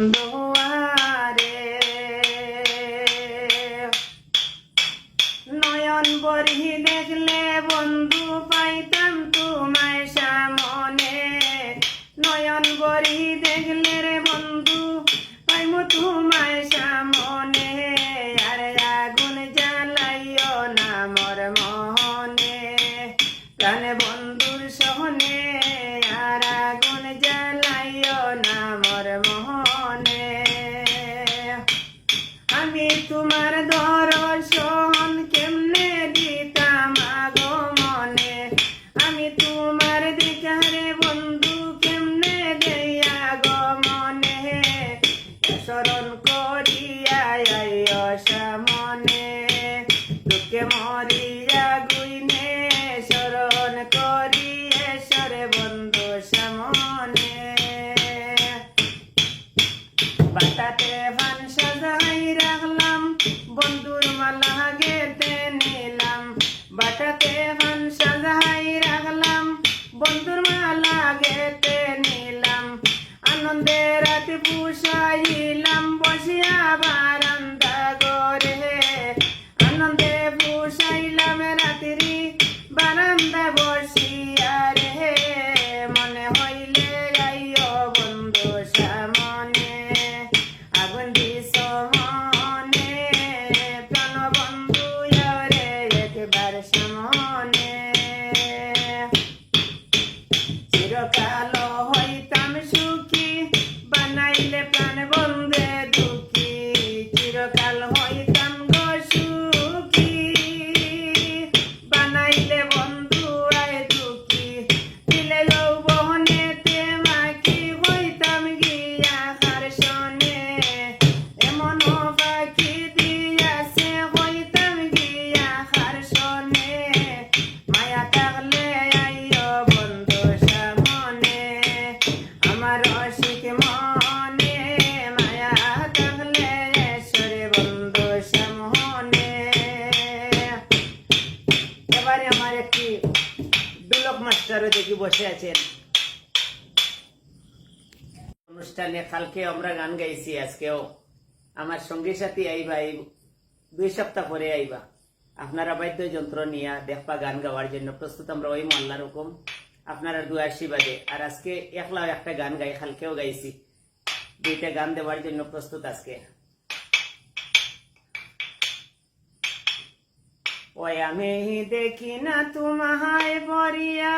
দুয়ারে নয়ন বরহি দেখলে বন্ধু পাইতাম তোমায় সামনে নয়ন বরহি দেখলে রে বন্ধু পাইমু তোমায় সামনে আর আগুন জ্বালাইও না মর মহনে প্রাণ বন্ধুর সহনে স্মরণ করিয়া সামনে দুঃখে মরিয়া I love. মাস্টারও দেখি বসে আছেন। অনুষ্ঠানে কালকে আমরা গান গাইছি, আজকেও। আমার সঙ্গী সাথী আইবা, এই দুই সপ্তাহ পরে আইবা। আপনারা বাদ্যযন্ত্র নিয়ে দেখবা গান গাওয়ার জন্য প্রস্তুত আমরা ওই মহল্লার রকম। আপনারা দু আশীর্বাদে। আর আজকে একলা একটা গান গাই, কালকেও গাইছি। দুইটা গান দেওয়ার জন্য প্রস্তুত আজকে। ওই আমি দেখি না তোমায় বরিয়া।